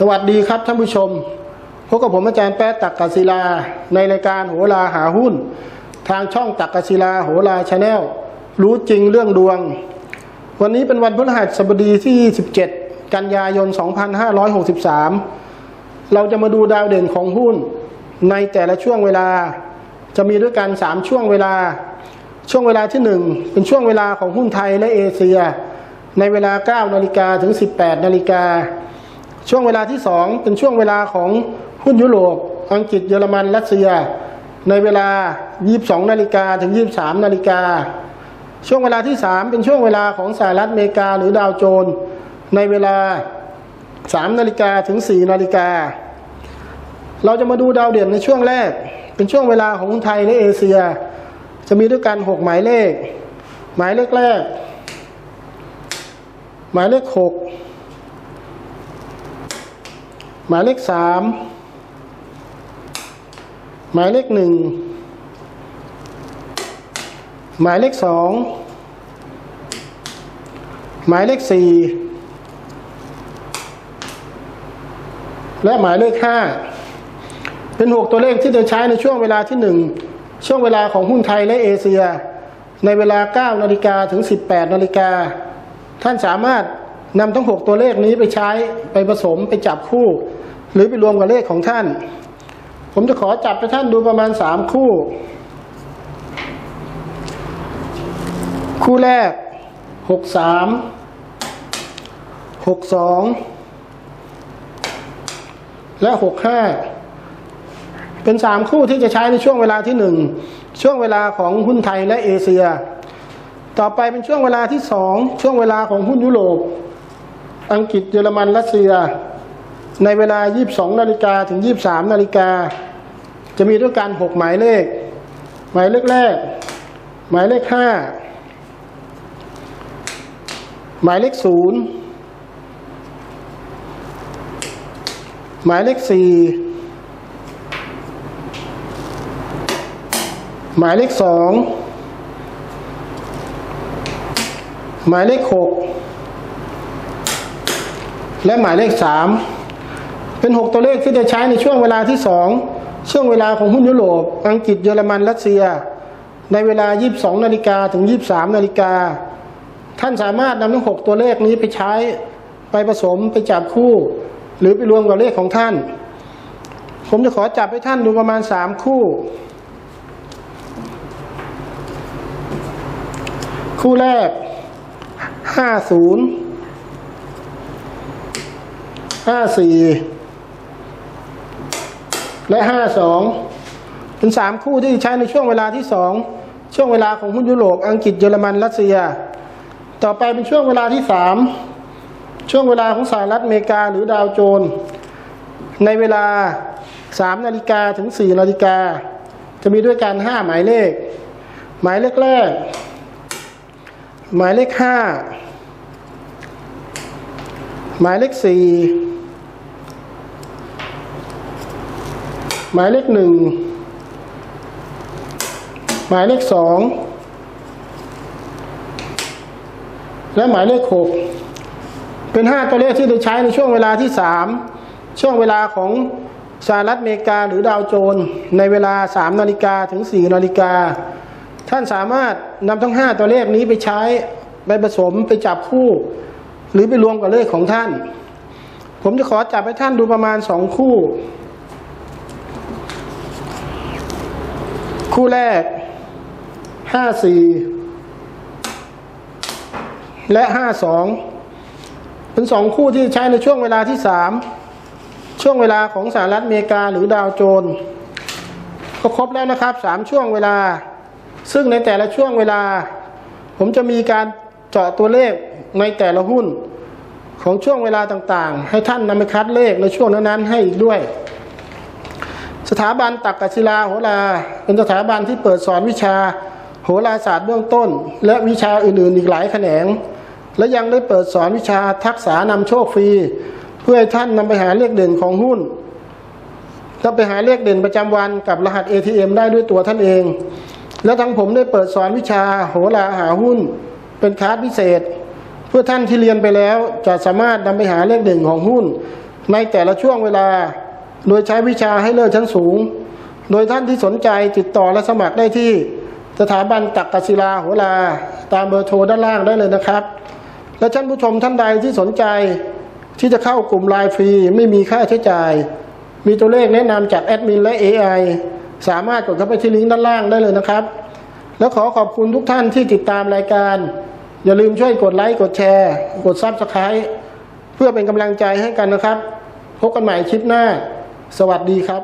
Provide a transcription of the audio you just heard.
สวัสดีครับท่านผู้ชมพบกับผมอาจารย์แป๊ะตักกศิลา ในรายการโหราหาหุ้น ทางช่องตักกศิลาโหราชาแนลรู้จริงเรื่องดวง วันนี้เป็นวันพฤหัสบดีที่ 17 กันยายน 2563 เราจะมาดูดาวเด่นของหุ้น ในแต่ละช่วงเวลา จะมีด้วยกัน 3 ช่วงเวลา ช่วงเวลาที่ 1 เป็นช่วงเวลาของหุ้นไทยและเอเชีย ในเวลา 9 นาฬิกาถึง 18 นาฬิกา ช่วงเวลาที่ 2 เป็นช่วงเวลาของหุ้นยุโรป อังกฤษเยอรมันรัสเซีย ในเวลา 22 นาฬิกาถึง 23 นาฬิกา ช่วงเวลาที่ 3 เป็นช่วงเวลาของสหรัฐอเมริกาหรือดาวโจนส์ในเวลา 3 นาฬิกาถึง 4 นาฬิกา เราจะมาดูดาวเด่นในช่วงแรก เป็นช่วงเวลาของไทยและเอเชีย จะมีด้วยกัน 6 หมายเลข หมายเลขแรก หมายเลข 6 หมายเลข3หมายเลข1หมายเลข2หมายเลข4และหมายเลข5เป็น6ตัวเลขที่จะใช้ในช่วงเวลาที่1ช่วงเวลาของหุ้นไทยและเอเชีย ในเวลา 9 นาฬิกาถึง 18 นาฬิกา ท่านสามารถ นำทั้ง 6 ตัวเลขนี้ไปใช้ไปผสมไปจับคู่ หรือไปรวมกับเลขของท่าน ผมจะขอจับไปท่านดูประมาณ 3 คู่ คู่แรก 63 62 และ 65 เป็นสามคู่ที่จะใช้ในช่วงเวลาที่หนึ่งช่วงเวลาของหุ้นไทยและเอเชีย ต่อไปเป็นช่วงเวลาที่สองช่วงเวลาของหุ้นยุโรป อังกฤษเยอรมันรัสเซีย ในเวลา 22 นาฬิกาถึง 23 นาฬิกา จะมีด้วยกัน 6 หมายเลข หมายเลขแรก หมายเลข 5 หมายเลข 0 หมายเลข 4 หมายเลข 2 หมายเลข 6 และหมายเลข 3 เป็น 6 ตัวเลขที่จะใช้ในช่วงเวลาที่ 2 ช่วงเวลาของหุ้นยุโรป อังกฤษเยอรมันรัสเซีย ในเวลา 22 นาฬิกาถึง 23 นาฬิกา ท่านสามารถนำทั้ง 6 ตัวเลขนี้ไปใช้ไปผสมไปจับคู่ หรือไปรวมกับเลขของท่าน ผมจะขอจับให้ท่านดูประมาณ 3 คู่ คู่แรกห้าศูนย์ ห้าสี่และห้าสองเป็นสามคู่ที่ใช้ในช่วงเวลาที่สองช่วงเวลาของหุ้นยุโรป อังกฤษเยอรมันรัสเซีย ต่อไปเป็นช่วงเวลาที่สามช่วงเวลาของสหรัฐอเมริกาหรือดาวโจนส์ในเวลาสามนาฬิกาถึงสี่นาฬิกา จะมีด้วยกันห้าหมายเลข หมายเลขแรก หมายเลขห้า หมายเลขสี่หมายเลขหนึ่งหมายเลขสองและหมายเลขหกเป็นห้าตัวเลขที่ได้ใช้ในช่วงเวลาที่สามช่วงเวลาของสหรัฐอเมริกาหรือดาวโจน ในเวลาสามนาฬิกาถึงสี่นาฬิกาท่านสามารถนำทั้งห้าตัวเลขนี้ไปใช้ไปผสมไปจับคู่ หรือไปรวมกับเลขของท่าน ผมจะขอจับให้ท่านดูประมาณสองคู่ คู่แรกห้าสี่และห้าสองเป็นสองคู่ที่ใช้ในช่วงเวลาที่สามช่วงเวลาของสหรัฐอเมริกาหรือดาวโจนส์ก็ครบแล้วนะครับสามช่วงเวลา ซึ่งในแต่ละช่วงเวลา ผมจะมีการเจาะตัวเลข ในแต่ละหุ้นของช่วงเวลาต่างๆ ให้ท่านนำไปคัดเลขในช่วงนั้นๆให้อีกด้วย สถาบันตักกศิลาโหราเป็นสถาบันที่เปิดสอนวิชาโหราศาสตร์เบื้องต้น และวิชาอื่นๆอีกหลายแขนง และยังได้เปิดสอนวิชาทักษะนำโชคฟรี เพื่อให้ท่านนำไปหาเลขเด่นของหุ้นและไปหาเลขเด่นประจำวันกับรหัส ATM ได้ด้วยตัวท่านเอง และทั้งผมได้เปิดสอนวิชาโหราหาหุ้น เป็นคลาสพิเศษ พื่อท่านที่เรียนไปแล้วจะสามารถนำไปหาเลขเด่นของหุ้น ในแต่ละช่วงเวลา โดยใช้วิชาให้เลิศชั้นสูง โดยท่านที่สนใจติดต่อและสมัครได้ที่ สถาบันตักกศิลาโหราตามเบอร์โทรด้านล่างได้เลยนะครับ และท่านผู้ชมท่านใดที่สนใจที่จะเข้ากลุ่มไลน์ฟรีไม่มีค่าใช้จ่าย มีตัวเลขแนะนำจากแอดมินและ AI สามารถกดเข้าไปที่ลิงก์ด้านล่างได้เลยนะครับ แล้วขอขอบคุณทุกท่านที่ติดตามรายการ อย่าลืมช่วยกดไลค์กดแชร์ กดซับสไครต์เพื่อเป็นกำลังใจให้กันนะครับ พบกันใหม่คลิปหน้า สวัสดีครับ